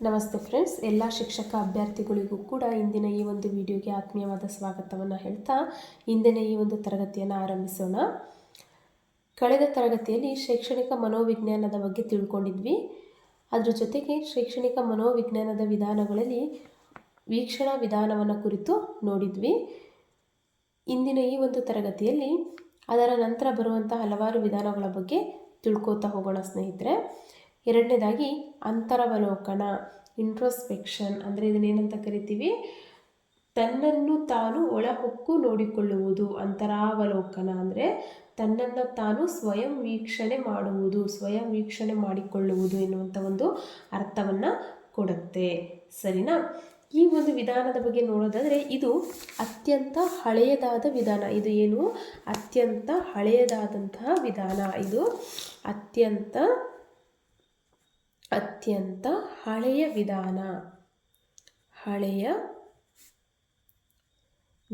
ನಮಸ್ತೆ ಫ್ರೆಂಡ್ಸ್ ಎಲ್ಲ ಶಿಕ್ಷಕ ಅಭ್ಯರ್ಥಿಗಳಿಗೂ ಕೂಡ ಇಂದಿನ ಈ ಒಂದು ವಿಡಿಯೋಗೆ ಆತ್ಮೀಯವಾದ ಸ್ವಾಗತವನ್ನು ಹೇಳ್ತಾ ಇಂದಿನ ಈ ಒಂದು ತರಗತಿಯನ್ನು ಆರಂಭಿಸೋಣ. ಕಳೆದ ತರಗತಿಯಲ್ಲಿ ಶೈಕ್ಷಣಿಕ ಮನೋವಿಜ್ಞಾನದ ಬಗ್ಗೆ ತಿಳ್ಕೊಂಡಿದ್ವಿ. ಅದರ ಜೊತೆಗೆ ಶೈಕ್ಷಣಿಕ ಮನೋವಿಜ್ಞಾನದ ವಿಧಾನಗಳಲ್ಲಿ ವೀಕ್ಷಣಾ ವಿಧಾನವನ್ನು ಕುರಿತು ನೋಡಿದ್ವಿ. ಇಂದಿನ ಈ ಒಂದು ತರಗತಿಯಲ್ಲಿ ಅದರ ನಂತರ ಬರುವಂಥ ಹಲವಾರು ವಿಧಾನಗಳ ಬಗ್ಗೆ ತಿಳ್ಕೋತಾ ಹೋಗೋಣ ಸ್ನೇಹಿತರೆ. ಎರಡನೇದಾಗಿ ಅಂತರವಲೋಕನ ಇಂಟ್ರೋಸ್ಪೆಕ್ಷನ್ ಅಂದರೆ ಇದನ್ನೇನಂತ ಕರಿತೀವಿ? ತನ್ನನ್ನು ತಾನು ಒಳಹೊಕ್ಕು ನೋಡಿಕೊಳ್ಳುವುದು, ಅಂತರಾವಲೋಕನ ಅಂದರೆ ತನ್ನನ್ನು ತಾನು ಸ್ವಯಂ ವೀಕ್ಷಣೆ ಮಾಡುವುದು, ಸ್ವಯಂ ವೀಕ್ಷಣೆ ಮಾಡಿಕೊಳ್ಳುವುದು ಎನ್ನುವಂಥ ಒಂದು ಅರ್ಥವನ್ನು ಕೊಡುತ್ತೆ. ಸರಿನಾ? ಈ ಒಂದು ವಿಧಾನದ ಬಗ್ಗೆ ನೋಡೋದಾದರೆ ಇದು ಅತ್ಯಂತ ಹಳೆಯದಾದ ವಿಧಾನ. ಇದು ಏನು? ಅತ್ಯಂತ ಹಳೆಯದಾದಂತಹ ವಿಧಾನ. ಇದು ಅತ್ಯಂತ ಅತ್ಯಂತ ಹಳೆಯ ವಿಧಾನ. ಹಳೆಯ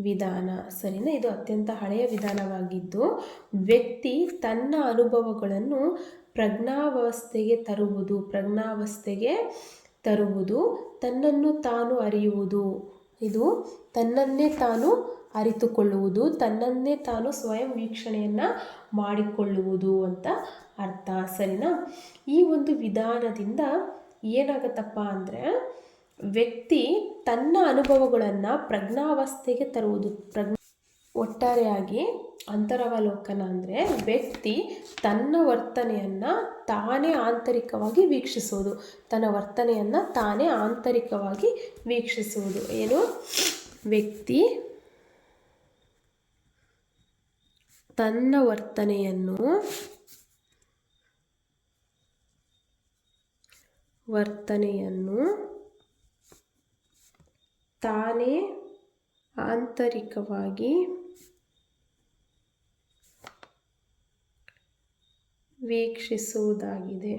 ವಿಧಾನ. ಸರಿನಾ? ಇದು ಅತ್ಯಂತ ಹಳೆಯ ವಿಧಾನವಾಗಿದ್ದು, ವ್ಯಕ್ತಿ ತನ್ನ ಅನುಭವಗಳನ್ನು ಪ್ರಜ್ಞಾವಸ್ಥೆಗೆ ತರುವುದು ಪ್ರಜ್ಞಾವಸ್ಥೆಗೆ ತರುವುದು, ತನ್ನನ್ನು ತಾನು ಅರಿಯುವುದು. ಇದು ತನ್ನನ್ನೇ ತಾನು ಅರಿತುಕೊಳ್ಳುವುದು, ತನ್ನನ್ನೇ ತಾನು ಸ್ವಯಂ ವೀಕ್ಷಣೆಯನ್ನು ಮಾಡಿಕೊಳ್ಳುವುದು ಅಂತ ಅರ್ಥ? ಸರಿನಾ? ಈ ಒಂದು ವಿಧಾನದಿಂದ ಏನಾಗತ್ತಪ್ಪ ಅಂದರೆ, ವ್ಯಕ್ತಿ ತನ್ನ ಅನುಭವಗಳನ್ನು ಪ್ರಜ್ಞಾವಸ್ಥೆಗೆ ತರುವುದು, ಪ್ರಜ್ಞಾ ಒಟ್ಟಾರೆಯಾಗಿ ಅಂತರವಲೋಕನ ಅಂದರೆ ವ್ಯಕ್ತಿ ತನ್ನ ವರ್ತನೆಯನ್ನು ತಾನೇ ಆಂತರಿಕವಾಗಿ ವೀಕ್ಷಿಸುವುದು, ತನ್ನ ವರ್ತನೆಯನ್ನು ತಾನೇ ಆಂತರಿಕವಾಗಿ ವೀಕ್ಷಿಸುವುದು. ಏನು? ವ್ಯಕ್ತಿ ತನ್ನ ವರ್ತನೆಯನ್ನು ವರ್ತನೆಯನ್ನು ತಾನೇ ಆಂತರಿಕವಾಗಿ ವೀಕ್ಷಿಸುವುದಾಗಿದೆ.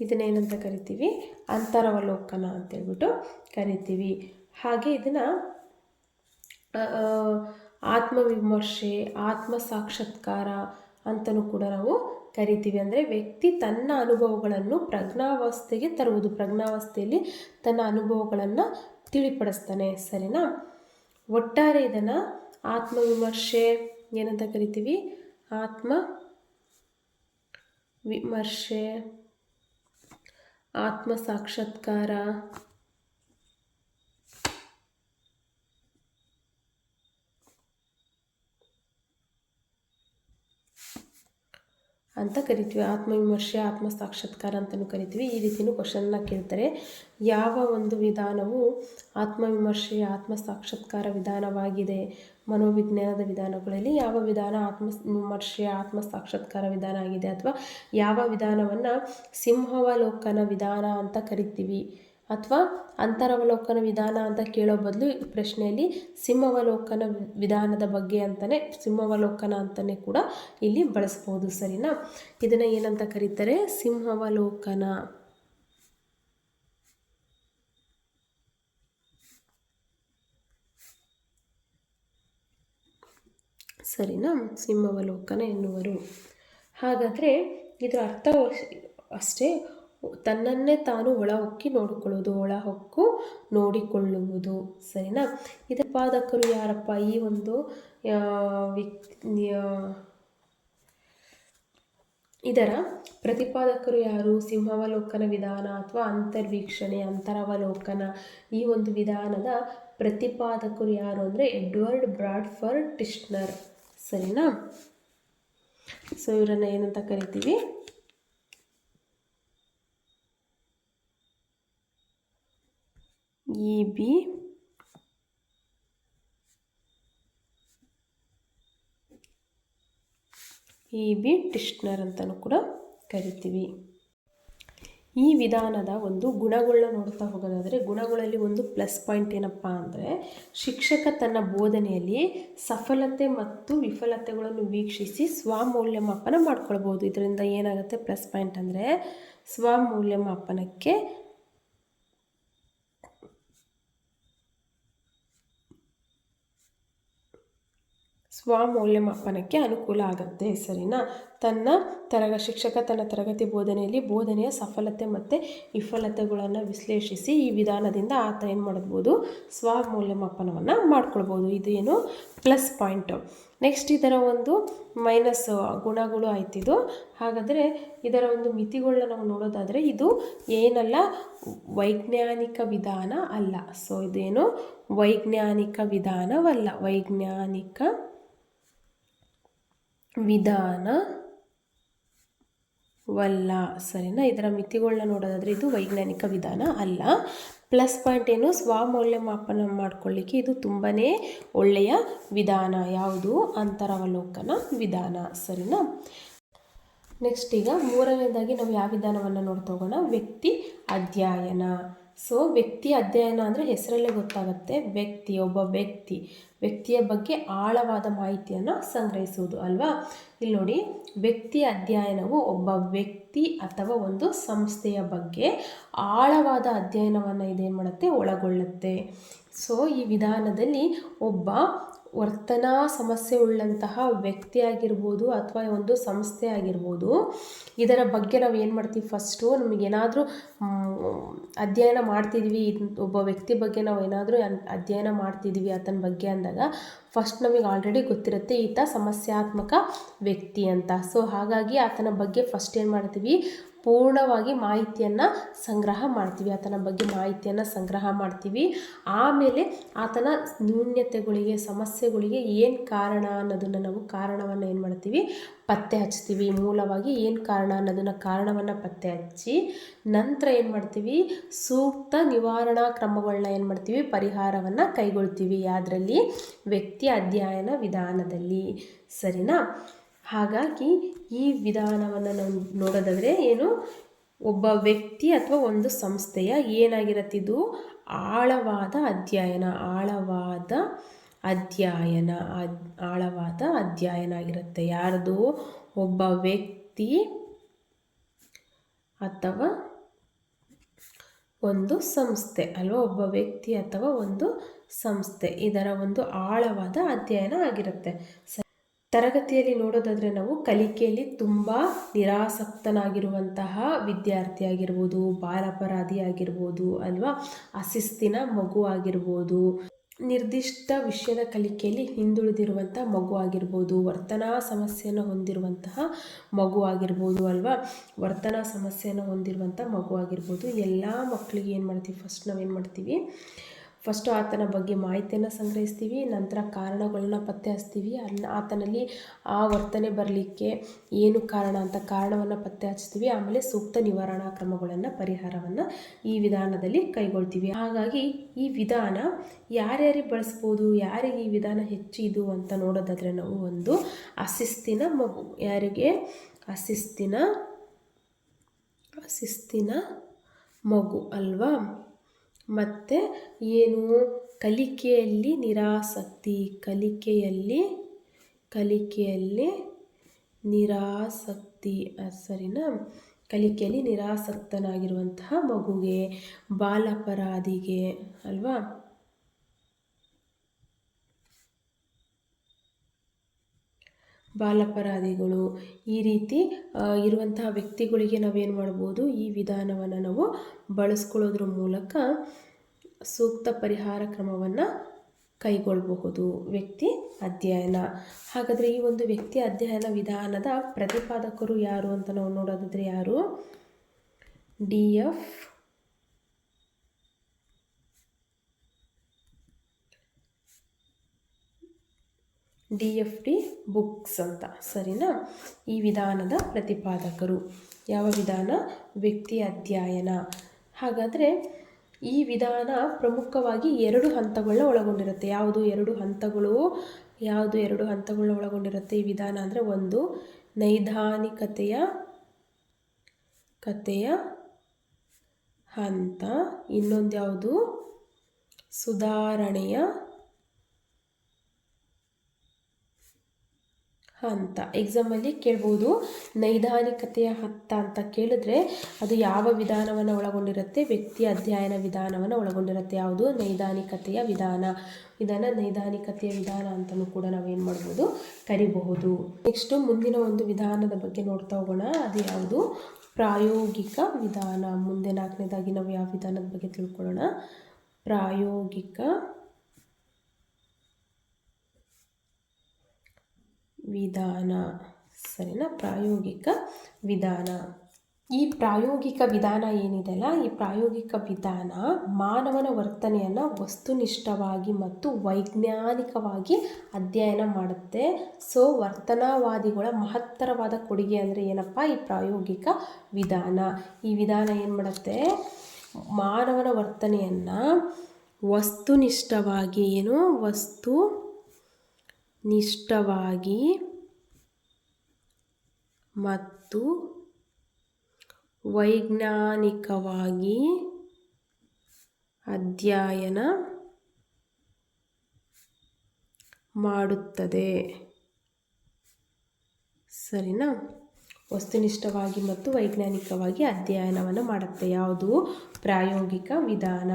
ಇದನ್ನೇನಂತ ಕರಿತೀವಿ? ಅಂತರವಲೋಕನ ಅಂತೇಳ್ಬಿಟ್ಟು ಕರಿತೀವಿ. ಹಾಗೆ ಇದನ್ನ ಆತ್ಮವಿಮರ್ಶೆ ಆತ್ಮ ಸಾಕ್ಷಾತ್ಕಾರ ಅಂತಲೂ ಕೂಡ ನಾವು ಕರಿತೀವಿ ಅಂದರೆ ವ್ಯಕ್ತಿ ತನ್ನ ಅನುಭವಗಳನ್ನು ಪ್ರಜ್ಞಾವಸ್ಥೆಗೆ ತರುವುದು. ಪ್ರಜ್ಞಾವಸ್ಥೆಯಲ್ಲಿ ತನ್ನ ಅನುಭವಗಳನ್ನು ತಿಳಿಪಡಿಸ್ತಾನೆ. ಸರಿನಾ? ಒಟ್ಟಾರೆ ಇದನ್ನು ಆತ್ಮವಿಮರ್ಶೆ ಏನಂತ ಕರಿತೀವಿ? ಆತ್ಮ ವಿಮರ್ಶೆ, ಆತ್ಮ ಸಾಕ್ಷಾತ್ಕಾರ ಅಂತ ಕರಿತೀವಿ. ಆತ್ಮವಿಮರ್ಶೆ ಆತ್ಮ ಸಾಕ್ಷಾತ್ಕಾರ ಅಂತಲೂ ಕರಿತೀವಿ. ಈ ರೀತಿಯೂ ಕ್ವಶನ್ನ ಕೇಳ್ತಾರೆ. ಯಾವ ಒಂದು ವಿಧಾನವು ಆತ್ಮವಿಮರ್ಶೆ ಆತ್ಮ ಸಾಕ್ಷಾತ್ಕಾರ ವಿಧಾನವಾಗಿದೆ? ಮನೋವಿಜ್ಞಾನದ ವಿಧಾನಗಳಲ್ಲಿ ಯಾವ ವಿಧಾನ ಆತ್ಮ ವಿಮರ್ಶೆ ಆತ್ಮ ಸಾಕ್ಷಾತ್ಕಾರ ವಿಧಾನ ಆಗಿದೆ ಅಥವಾ ಯಾವ ವಿಧಾನವನ್ನು ಸಿಂಹವಲೋಕನ ವಿಧಾನ ಅಂತ ಕರಿತೀವಿ. ಅಥವಾ ಅಂತರವಲೋಕನ ವಿಧಾನ ಅಂತ ಕೇಳೋ ಬದಲು ಪ್ರಶ್ನೆಯಲ್ಲಿ ಸಿಂಹವಲೋಕನ ವಿಧಾನದ ಬಗ್ಗೆ ಅಂತಲೇ ಸಿಂಹವಲೋಕನ ಅಂತಲೇ ಕೂಡ ಇಲ್ಲಿ ಬಳಸ್ಬೋದು, ಸರಿನಾ? ಇದನ್ನು ಏನಂತ ಕರೀತಾರೆ? ಸಿಂಹವಲೋಕನ. ಸರಿನಾ? ಸಿಂಹವಲೋಕನ ಎನ್ನುವರು. ಹಾಗಾದರೆ ಇದರ ಅರ್ಥ ಅಷ್ಟೇ. ತನ್ನನ್ನೇ ತಾನು ಒಳ ಹೊಕ್ಕಿ ನೋಡಿಕೊಳ್ಳುವುದು, ಒಳ ಹೊಕ್ಕು ನೋಡಿಕೊಳ್ಳುವುದು. ಸರಿನಾ? ಇದ ಪಾದಕರು ಯಾರಪ್ಪ? ಈ ಒಂದು ಇದರ ಪ್ರತಿಪಾದಕರು ಯಾರು? ಸಿಂಹಾವಲೋಕನ ವಿಧಾನ ಅಥವಾ ಅಂತರ್ವೀಕ್ಷಣೆ, ಅಂತರಾವಲೋಕನ? ಈ ಒಂದು ವಿಧಾನದ ಪ್ರತಿಪಾದಕರು ಯಾರು ಅಂದರೆ ಎಡ್ವರ್ಡ್ ಬ್ರಾಡ್ಫರ್ಡ್ ಟಿಶ್ನರ್ ಸರಿನಾ? ಸೊ, ಇವರನ್ನು ಏನಂತ ಕರಿತೀವಿ? ಇ ಬಿ ಬಿ ಟಿಶ್ನರ್ ಅಂತಲೂ ಕೂಡ ಕರಿತೀವಿ. ಈ ವಿಧಾನದ ಒಂದು ಗುಣಗಳನ್ನ ನೋಡ್ತಾ ಹೋಗೋದಾದರೆ, ಗುಣಗಳಲ್ಲಿ ಒಂದು ಪ್ಲಸ್ ಪಾಯಿಂಟ್ ಏನಪ್ಪ ಅಂದರೆ, ಶಿಕ್ಷಕ ತನ್ನ ಬೋಧನೆಯಲ್ಲಿ ಸಫಲತೆ ಮತ್ತು ವಿಫಲತೆಗಳನ್ನು ವೀಕ್ಷಿಸಿ ಸ್ವಮೌಲ್ಯಮಾಪನ ಮಾಡ್ಕೊಳ್ಬೋದು. ಇದರಿಂದ ಏನಾಗುತ್ತೆ? ಪ್ಲಸ್ ಪಾಯಿಂಟ್ ಅಂದರೆ, ಸ್ವಮೌಲ್ಯಮಾಪನಕ್ಕೆ ಸ್ವಮೌಲ್ಯಮಾಪನಕ್ಕೆ ಅನುಕೂಲ ಆಗುತ್ತೆ ಸರಿನಾ ತನ್ನ ತರಗ, ಶಿಕ್ಷಕ ತನ್ನ ತರಗತಿ ಬೋಧನೆಯಲ್ಲಿ ಬೋಧನೆಯ ಸಫಲತೆ ಮತ್ತು ವಿಫಲತೆಗಳನ್ನು ವಿಶ್ಲೇಷಿಸಿ ಈ ವಿಧಾನದಿಂದ ಆತ ಏನು ಮಾಡ್ಬೋದು? ಸ್ವಮೌಲ್ಯಮಾಪನವನ್ನು ಮಾಡ್ಕೊಳ್ಬೋದು. ಇದು ಏನು? ಪ್ಲಸ್ ಪಾಯಿಂಟು ನೆಕ್ಸ್ಟ್ ಇದರ ಒಂದು ಮೈನಸ್ ಗುಣಗಳು ಆಯ್ತಿದು. ಹಾಗಾದರೆ ಇದರ ಒಂದು ಮಿತಿಗಳನ್ನ ನಾವು ನೋಡೋದಾದರೆ ಇದು ಏನಲ್ಲ, ವೈಜ್ಞಾನಿಕ ವಿಧಾನ ಅಲ್ಲ. ಸೊ ಇದೇನು ವೈಜ್ಞಾನಿಕ ವಿಧಾನವಲ್ಲ. ವೈಜ್ಞಾನಿಕ ವಿಧಾನವಲ್ಲ ಸರಿನಾ? ಇದರ ಮಿತಿಗಳನ್ನ ನೋಡೋದಾದರೆ ಇದು ವೈಜ್ಞಾನಿಕ ವಿಧಾನ ಅಲ್ಲ. ಪ್ಲಸ್ ಪಾಯಿಂಟ್ ಏನು? ಸ್ವಮೌಲ್ಯಮಾಪನ ಮಾಡ್ಕೊಳ್ಳಿಕ್ಕೆ ಇದು ತುಂಬಾ ಒಳ್ಳೆಯ ವಿಧಾನ. ಯಾವುದು? ಅಂತರವಲೋಕನ ವಿಧಾನ. ಸರಿನಾ? ನೆಕ್ಸ್ಟ್ ಈಗ ಮೂರನೇದಾಗಿ ನಾವು ಯಾವ ವಿಧಾನವನ್ನು ನೋಡ್ತಾ ಹೋಗೋಣ? ವ್ಯಕ್ತಿ ಅಧ್ಯಯನ. ಸೊ ವ್ಯಕ್ತಿ ಅಧ್ಯಯನ ಅಂದರೆ ಹೆಸರಲ್ಲೇ ಗೊತ್ತಾಗುತ್ತೆ. ವ್ಯಕ್ತಿ, ಒಬ್ಬ ವ್ಯಕ್ತಿ. ವ್ಯಕ್ತಿಯ ಬಗ್ಗೆ ಆಳವಾದ ಮಾಹಿತಿಯನ್ನು ಸಂಗ್ರಹಿಸುವುದು, ಅಲ್ವಾ? ಇಲ್ಲಿ ನೋಡಿ ವ್ಯಕ್ತಿ ಅಧ್ಯಯನವು ಒಬ್ಬ ವ್ಯಕ್ತಿ ಅಥವಾ ಒಂದು ಸಂಸ್ಥೆಯ ಬಗ್ಗೆ ಆಳವಾದ ಅಧ್ಯಯನವನ್ನು ಇದೇನು ಮಾಡುತ್ತೆ? ಒಳಗೊಳ್ಳುತ್ತೆ. ಸೊ ಈ ವಿಧಾನದಲ್ಲಿ ಒಬ್ಬ ವರ್ತನಾ, ಸಮಸ್ಯೆ ಉಳ್ಳಂತಹ ವ್ಯಕ್ತಿ ಆಗಿರ್ಬೋದು ಅಥವಾ ಒಂದು ಸಂಸ್ಥೆ ಆಗಿರ್ಬೋದು, ಇದರ ಬಗ್ಗೆ ನಾವು ಏನು ಮಾಡ್ತೀವಿ ಫಸ್ಟು ನಮಗೇನಾದರೂ ಅಧ್ಯಯನ ಮಾಡ್ತಿದ್ವಿ, ಒಬ್ಬ ವ್ಯಕ್ತಿ ಬಗ್ಗೆ ನಾವು ಏನಾದರೂ ಅಧ್ಯಯನ ಮಾಡ್ತಿದ್ವಿ ಆತನ ಬಗ್ಗೆ ಅಂದಾಗ ಫಸ್ಟ್ ನಮಗೆ ಆಲ್ರೆಡಿ ಗೊತ್ತಿರುತ್ತೆ ಈತ ಸಮಸ್ಯಾತ್ಮಕ ವ್ಯಕ್ತಿ ಅಂತ. ಸೊ ಹಾಗಾಗಿ ಆತನ ಬಗ್ಗೆ ಫಸ್ಟ್ ಏನು ಮಾಡ್ತೀವಿ ಪೂರ್ಣವಾಗಿ ಮಾಹಿತಿಯನ್ನು ಸಂಗ್ರಹ ಮಾಡ್ತೀವಿ, ಆತನ ಬಗ್ಗೆ ಮಾಹಿತಿಯನ್ನು ಸಂಗ್ರಹ ಮಾಡ್ತೀವಿ. ಆಮೇಲೆ ಆತನ ನ್ಯೂನ್ಯತೆಗಳಿಗೆ, ಸಮಸ್ಯೆಗಳಿಗೆ ಏನು ಕಾರಣ ಅನ್ನೋದನ್ನು ನಾವು ಕಾರಣವನ್ನು ಏನು ಮಾಡ್ತೀವಿ? ಪತ್ತೆ ಹಚ್ತೀವಿ. ಮೂಲವಾಗಿ ಏನು ಕಾರಣ ಅನ್ನೋದನ್ನು ಕಾರಣವನ್ನು ಪತ್ತೆ ಹಚ್ಚಿ, ನಂತರ ಏನು ಮಾಡ್ತೀವಿ? ಸೂಕ್ತ ನಿವಾರಣಾ ಕ್ರಮಗಳನ್ನ ಏನು ಮಾಡ್ತೀವಿ? ಪರಿಹಾರವನ್ನು ಕೈಗೊಳ್ತೀವಿ. ಅದರಲ್ಲಿ ವ್ಯಕ್ತಿ ಅಧ್ಯಯನ ವಿಧಾನದಲ್ಲಿ. ಸರಿನಾ? ಹಾಗಾಗಿ ಈ ವಿಧಾನವನ್ನು ನಾವು ನೋಡೋದಾದರೆ ಏನು? ಒಬ್ಬ ವ್ಯಕ್ತಿ ಅಥವಾ ಒಂದು ಸಂಸ್ಥೆಯ ಏನಾಗಿರತ್ತಿದು ಆಳವಾದ ಅಧ್ಯಯನ ಆಳವಾದ ಅಧ್ಯಯನ ಆಳವಾದ ಅಧ್ಯಯನ ಆಗಿರುತ್ತೆ. ಯಾರದು? ಒಬ್ಬ ವ್ಯಕ್ತಿ ಅಥವಾ ಒಂದು ಸಂಸ್ಥೆ, ಅಲ್ವಾ? ಒಬ್ಬ ವ್ಯಕ್ತಿ ಅಥವಾ ಒಂದು ಸಂಸ್ಥೆ. ಇದರ ಒಂದು ಆಳವಾದ ಅಧ್ಯಯನ ಆಗಿರುತ್ತೆ. ತರಗತಿಯಲ್ಲಿ ನೋಡೋದಾದರೆ ನಾವು ಕಲಿಕೆಯಲ್ಲಿ ತುಂಬ ನಿರಾಸಕ್ತನಾಗಿರುವಂತಹ ವಿದ್ಯಾರ್ಥಿ ಆಗಿರ್ಬೋದು, ಬಾಲಪರಾಧಿ ಆಗಿರ್ಬೋದು ಅಲ್ವಾ? ಅಶಿಸ್ತಿನ ಮಗು ಆಗಿರ್ಬೋದು. ನಿರ್ದಿಷ್ಟ ವಿಷಯದ ಕಲಿಕೆಯಲ್ಲಿ ಹಿಂದುಳಿದಿರುವಂಥ ಮಗು ಆಗಿರ್ಬೋದು, ವರ್ತನಾ ಸಮಸ್ಯೆಯನ್ನು ಹೊಂದಿರುವಂತಹ ಮಗು ಆಗಿರ್ಬೋದು ಅಲ್ವಾ? ವರ್ತನಾ ಸಮಸ್ಯೆಯನ್ನು ಹೊಂದಿರುವಂಥ ಮಗು ಆಗಿರ್ಬೋದು. ಎಲ್ಲ ಮಕ್ಕಳಿಗೆ ಏನು ಮಾಡ್ತೀವಿ? ಫಸ್ಟ್ ನಾವೇನು ಮಾಡ್ತೀವಿ? ಫಸ್ಟು ಆತನ ಬಗ್ಗೆ ಮಾಹಿತಿಯನ್ನು ಸಂಗ್ರಹಿಸ್ತೀವಿ, ನಂತರ ಕಾರಣಗಳನ್ನ ಪತ್ತೆ ಹಚ್ತೀವಿ ಅನ್ನ ಆತನಲ್ಲಿ ಆ ವರ್ತನೆ ಬರಲಿಕ್ಕೆ ಏನು ಕಾರಣ ಅಂತ ಕಾರಣವನ್ನು ಪತ್ತೆ ಹಚ್ತೀವಿ ಆಮೇಲೆ ಸೂಕ್ತ ನಿವಾರಣಾ ಕ್ರಮಗಳನ್ನು, ಪರಿಹಾರವನ್ನು ಈ ವಿಧಾನದಲ್ಲಿ ಕೈಗೊಳ್ತೀವಿ. ಹಾಗಾಗಿ ಈ ವಿಧಾನ ಯಾರ್ಯಾರಿಗೆ ಬಳಸ್ಬೋದು, ಯಾರಿಗೆ ಈ ವಿಧಾನ ಹೆಚ್ಚು ಇದು ಅಂತ ನೋಡೋದಾದರೆ ನಾವು ಒಂದು ಅಶಿಸ್ತಿನ ಮಗು. ಯಾರಿಗೆ? ಅಶಿಸ್ತಿನ ಅಶಿಸ್ತಿನ ಮಗು ಅಲ್ವಾ? ಮತ್ತು ಏನು? ಕಲಿಕೆಯಲ್ಲಿ ನಿರಾಸಕ್ತಿ. ಕಲಿಕೆಯಲ್ಲಿ ಕಲಿಕೆಯಲ್ಲಿ ನಿರಾಸಕ್ತಿ. ಸರಿನಾ? ಕಲಿಕೆಯಲ್ಲಿ ನಿರಾಸಕ್ತನಾಗಿರುವಂತಹ ಮಗುಗೆ ಬಾಲಪರಾಧಿಗೆ ಅಲ್ವಾ? ಬಾಲಪರಾಧಿಗಳು ಈ ರೀತಿ ಇರುವಂತಹ ವ್ಯಕ್ತಿಗಳಿಗೆ ನಾವೇನು ಮಾಡ್ಬೋದು? ಈ ವಿಧಾನವನ್ನು ನಾವು ಬಳಸ್ಕೊಳ್ಳೋದ್ರ ಮೂಲಕ ಸೂಕ್ತ ಪರಿಹಾರ ಕ್ರಮವನ್ನು ಕೈಗೊಳ್ಳಬಹುದು. ವ್ಯಕ್ತಿ ಅಧ್ಯಯನ. ಹಾಗಾದರೆ ಈ ಒಂದು ವ್ಯಕ್ತಿ ಅಧ್ಯಯನ ವಿಧಾನದ ಪ್ರತಿಪಾದಕರು ಯಾರು ಅಂತ ನಾವು ನೋಡೋದಾದರೆ ಯಾರು? D F D F D books ಅಂತ. ಸರಿನಾ? ಈ ವಿಧಾನದ ಪ್ರತಿಪಾದಕರು. ಯಾವ ವಿಧಾನ? ವ್ಯಕ್ತಿ ಅಧ್ಯಯನ. ಹಾಗಾದರೆ ಈ ವಿಧಾನ ಪ್ರಮುಖವಾಗಿ ಎರಡು ಹಂತಗಳನ್ನ ಒಳಗೊಂಡಿರುತ್ತೆ. ಯಾವುದು ಎರಡು ಹಂತಗಳು, ಯಾವುದು ಎರಡು ಹಂತಗಳನ್ನ ಒಳಗೊಂಡಿರುತ್ತೆ ಈ ವಿಧಾನ ಅಂದರೆ ಒಂದು ನೈದಾನಿಕತೆಯ ಕತೆಯ ಹಂತ, ಇನ್ನೊಂದು ಯಾವುದು? ಸುಧಾರಣೆಯ ಹಂತ ಎಕ್ಸಾಮಲ್ಲಿ ಕೇಳ್ಬೋದು, ನೈದಾನಿಕತೆಯ ಹತ್ತ ಅಂತ ಕೇಳಿದ್ರೆ ಅದು ಯಾವ ವಿಧಾನವನ್ನು ಒಳಗೊಂಡಿರುತ್ತೆ? ವ್ಯಕ್ತಿ ಅಧ್ಯಯನ ವಿಧಾನವನ್ನು ಒಳಗೊಂಡಿರುತ್ತೆ. ಯಾವುದು? ನೈದಾನಿಕತೆಯ ವಿಧಾನ. ಇದನ್ನು ನೈದಾನಿಕತೆಯ ವಿಧಾನ ಅಂತಲೂ ಕೂಡ ನಾವೇನು ಮಾಡ್ಬೋದು? ಕರಿಬಹುದು. ನೆಕ್ಸ್ಟು ಮುಂದಿನ ಒಂದು ವಿಧಾನದ ಬಗ್ಗೆ ನೋಡ್ತಾ ಹೋಗೋಣ. ಅದು ಯಾವುದು? ಪ್ರಾಯೋಗಿಕ ವಿಧಾನ. ಮುಂದೆ ನಾಲ್ಕನೇದಾಗಿ ನಾವು ಯಾವ ವಿಧಾನದ ಬಗ್ಗೆ ತಿಳ್ಕೊಳ್ಳೋಣ? ಪ್ರಾಯೋಗಿಕ ವಿಧಾನ. ಸರಿನಾ? ಪ್ರಾಯೋಗಿಕ ವಿಧಾನ. ಈ ಪ್ರಾಯೋಗಿಕ ವಿಧಾನ ಏನಿದೆಯಲ್ಲ, ಈ ಪ್ರಾಯೋಗಿಕ ವಿಧಾನ ಮಾನವನ ವರ್ತನೆಯನ್ನು ವಸ್ತುನಿಷ್ಠವಾಗಿ ಮತ್ತು ವೈಜ್ಞಾನಿಕವಾಗಿ ಅಧ್ಯಯನ ಮಾಡುತ್ತೆ. ಸೊ, ವರ್ತನಾವಾದಿಗಳ ಮಹತ್ತರವಾದ ಕೊಡುಗೆ ಅಂದರೆ ಏನಪ್ಪ? ಈ ಪ್ರಾಯೋಗಿಕ ವಿಧಾನ. ಈ ವಿಧಾನ ಏನು ಮಾಡುತ್ತೆ? ಮಾನವನ ವರ್ತನೆಯನ್ನು ವಸ್ತುನಿಷ್ಠವಾಗಿ ಏನು? ವಸ್ತು ನಿಷ್ಠವಾಗಿ ಮತ್ತು ವೈಜ್ಞಾನಿಕವಾಗಿ ಅಧ್ಯಯನ ಮಾಡುತ್ತದೆ. ಸರಿನಾ? ವಸ್ತುನಿಷ್ಠವಾಗಿ ಮತ್ತು ವೈಜ್ಞಾನಿಕವಾಗಿ ಅಧ್ಯಯನವನ್ನು ಮಾಡುತ್ತೆ. ಯಾವುದು? ಪ್ರಾಯೋಗಿಕ ವಿಧಾನ.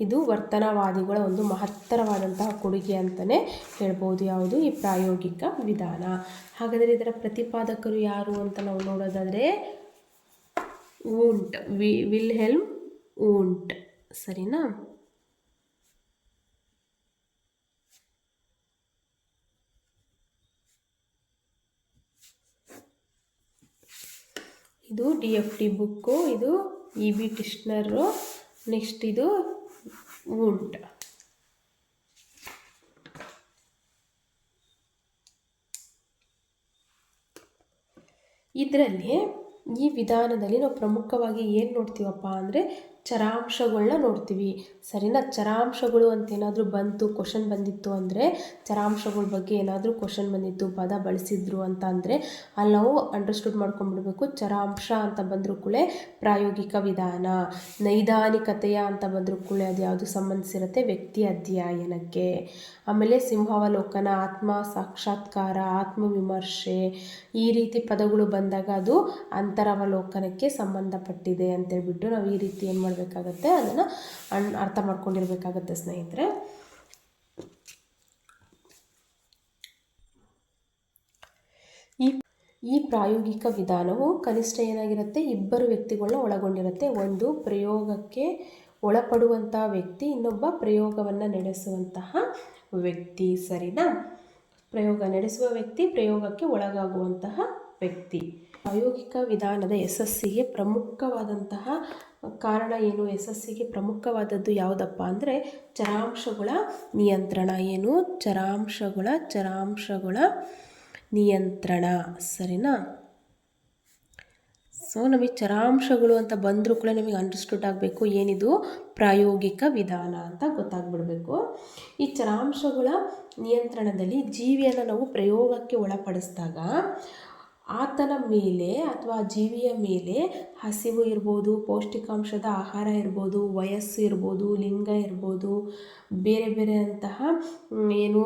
ಇದು ವರ್ತನವಾದಿಗಳ ಒಂದು ಮಹತ್ತರವಾದಂತಹ ಕೊಡುಗೆ ಅಂತಲೇ ಹೇಳ್ಬೋದು. ಯಾವುದು? ಈ ಪ್ರಾಯೋಗಿಕ ವಿಧಾನ. ಹಾಗಾದರೆ ಇದರ ಪ್ರತಿಪಾದಕರು ಯಾರು ಅಂತ ನಾವು ನೋಡೋದಾದರೆ ಊಂಟ್. ವಿ ವಿಲ್ ಹೆಲ್ಮ್ ಊಂಟ್. ಸರಿನಾ? ಇದು ಡಿ ಎಫ್ ಡಿ ಬುಕ್ಕು ಇದು ಇ ಬಿ ಟಿಶ್ನರು ನೆಕ್ಸ್ಟ್ ಇದು ವುಂಟ್ ಇದರಲ್ಲಿ ಈ ವಿಧಾನದಲ್ಲಿ ನಾವು ಪ್ರಮುಖವಾಗಿ ಏನು ನೋಡ್ತೀವಪ್ಪ ಅಂದರೆ ಚರಾಂಶಗಳನ್ನ ನೋಡ್ತೀವಿ. ಸರಿನಾ? ಚರಾಂಶಗಳು ಅಂತ ಏನಾದರೂ ಬಂತು ಕ್ವಶನ್ ಬಂದಿತ್ತು ಅಂದರೆ, ಚರಾಂಶಗಳ ಬಗ್ಗೆ ಏನಾದರೂ ಕ್ವಶನ್ ಬಂದಿತ್ತು, ಪದ ಬಳಸಿದ್ರು ಅಂತ ಅಂದರೆ, ಅಲ್ಲಿ ನಾವು ಅಂಡರ್ಸ್ಟುಡ್ ಮಾಡ್ಕೊಂಡ್ಬಿಡ್ಬೇಕು. ಚರಾಂಶ ಅಂತ ಬಂದರೂ ಕೂಡ ಪ್ರಾಯೋಗಿಕ ವಿಧಾನ. ನೈದಾನಿಕತೆಯ ಅಂತ ಬಂದರೂ ಕೂಡ ಅದು ಯಾವುದು ಸಂಬಂಧಿಸಿರುತ್ತೆ ವ್ಯಕ್ತಿ ಅಧ್ಯಯನಕ್ಕೆ. ಆಮೇಲೆ ಸಿಂಹಾವಲೋಕನ ಆತ್ಮ ಸಾಕ್ಷಾತ್ಕಾರ, ಆತ್ಮವಿಮರ್ಶೆ, ಈ ರೀತಿ ಪದಗಳು ಬಂದಾಗ ಅದು ಅಂತರವಲೋಕನಕ್ಕೆ ಸಂಬಂಧಪಟ್ಟಿದೆ ಅಂತೇಳ್ಬಿಟ್ಟು ನಾವು ಈ ರೀತಿ ಏನು ಮಾಡಬೇಕಾಗತ್ತೆ, ಅದನ್ನು ಅಣ್, ಅರ್ಥ ಮಾಡ್ಕೊಂಡಿರ್ಬೇಕಾಗತ್ತೆ ಸ್ನೇಹಿತರೆ. ಈ ಈ ಪ್ರಾಯೋಗಿಕ ವಿಧಾನವು ಕನಿಷ್ಠ ಏನಾಗಿರುತ್ತೆ, ಇಬ್ಬರು ವ್ಯಕ್ತಿಗಳನ್ನ ಒಳಗೊಂಡಿರುತ್ತೆ. ಒಂದು ಪ್ರಯೋಗಕ್ಕೆ ಒಳಪಡುವಂತಹ ವ್ಯಕ್ತಿ, ಇನ್ನೊಬ್ಬ ಪ್ರಯೋಗವನ್ನು ನಡೆಸುವಂತಹ ವ್ಯಕ್ತಿ, ಸರಿನಾ? ಪ್ರಯೋಗ ನಡೆಸುವ ವ್ಯಕ್ತಿ, ಪ್ರಯೋಗಕ್ಕೆ ಒಳಗಾಗುವಂತಹ ವ್ಯಕ್ತಿ. ಪ್ರಾಯೋಗಿಕ ವಿಧಾನದ ಯಶಸ್ಸಿಗೆ ಪ್ರಮುಖವಾದಂತಹ ಕಾರಣ ಏನು? ಯಶಸ್ಸಿಗೆ ಪ್ರಮುಖವಾದದ್ದು ಯಾವುದಪ್ಪ ಅಂದರೆ ಚರಾಂಶಗಳ ನಿಯಂತ್ರಣ. ಏನು? ಚರಾಂಶಗಳ ಚರಾಂಶಗಳ ನಿಯಂತ್ರಣ. ಸರಿನಾ? ಸೊ ನಮಗೆ ಚರಾಂಶಗಳು ಅಂತ ಬಂದರೂ ಕೂಡ ನಮಗೆ ಅಂಡರ್ಸ್ಟುಡ್ ಆಗಬೇಕು. ಏನಿದು? ಪ್ರಾಯೋಗಿಕ ವಿಧಾನ ಅಂತ ಗೊತ್ತಾಗ್ಬಿಡಬೇಕು. ಈ ಚರಾಂಶಗಳ ನಿಯಂತ್ರಣದಲ್ಲಿ ಜೀವಿಯನ್ನು ನಾವು ಪ್ರಯೋಗಕ್ಕೆ ಒಳಪಡಿಸಿದಾಗ ಆತನ ಮೇಲೆ ಅಥವಾ ಜೀವಿಯ ಮೇಲೆ ಹಸಿವು ಇರ್ಬೋದು, ಪೌಷ್ಟಿಕಾಂಶದ ಆಹಾರ ಇರ್ಬೋದು, ವಯಸ್ಸು ಇರ್ಬೋದು, ಲಿಂಗ ಇರ್ಬೋದು, ಬೇರೆ ಬೇರೆ ಅಂತಹ ಏನು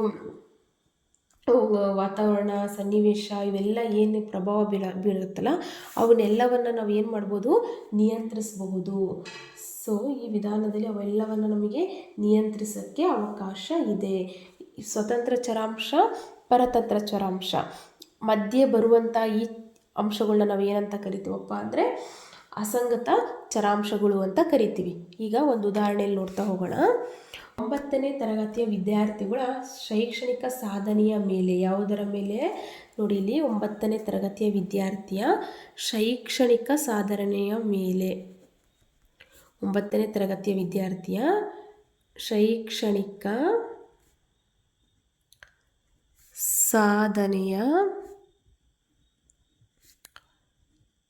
ವಾತಾವರಣ, ಸನ್ನಿವೇಶ ಇವೆಲ್ಲ ಏನು ಪ್ರಭಾವ ಬೀಳ ಬೀರುತ್ತಲ್ಲ ಅವನ್ನೆಲ್ಲವನ್ನು ನಾವು ಏನು ಮಾಡ್ಬೋದು? ನಿಯಂತ್ರಿಸಬಹುದು. ಸೊ ಈ ವಿಧಾನದಲ್ಲಿ ಅವೆಲ್ಲವನ್ನು ನಮಗೆ ನಿಯಂತ್ರಿಸೋಕ್ಕೆ ಅವಕಾಶ ಇದೆ. ಸ್ವತಂತ್ರ ಚರಾಂಶ, ಪರತಂತ್ರ ಚರಾಂಶ. ಮಧ್ಯೆ ಬರುವಂಥ ಈ ಅಂಶಗಳನ್ನ ನಾವು ಏನಂತ ಕರಿತೀವಪ್ಪ ಅಂದರೆ ಅಸಂಗತ ಚರಾಂಶಗಳು ಅಂತ ಕರಿತೀವಿ. ಈಗ ಒಂದು ಉದಾಹರಣೆಯಲ್ಲಿ ನೋಡ್ತಾ ಹೋಗೋಣ. ಒಂಬತ್ತನೇ ತರಗತಿಯ ವಿದ್ಯಾರ್ಥಿಗಳ ಶೈಕ್ಷಣಿಕ ಸಾಧನೆಯ ಮೇಲೆ, ಯಾವುದರ ಮೇಲೆ? ನೋಡಿ, ಇಲ್ಲಿ ಒಂಬತ್ತನೇ ತರಗತಿಯ ವಿದ್ಯಾರ್ಥಿಯ ಶೈಕ್ಷಣಿಕ ಸಾಧನೆಯ ಮೇಲೆ. ಒಂಬತ್ತನೇ ತರಗತಿಯ ವಿದ್ಯಾರ್ಥಿಯ ಶೈಕ್ಷಣಿಕ ಸಾಧನೆಯ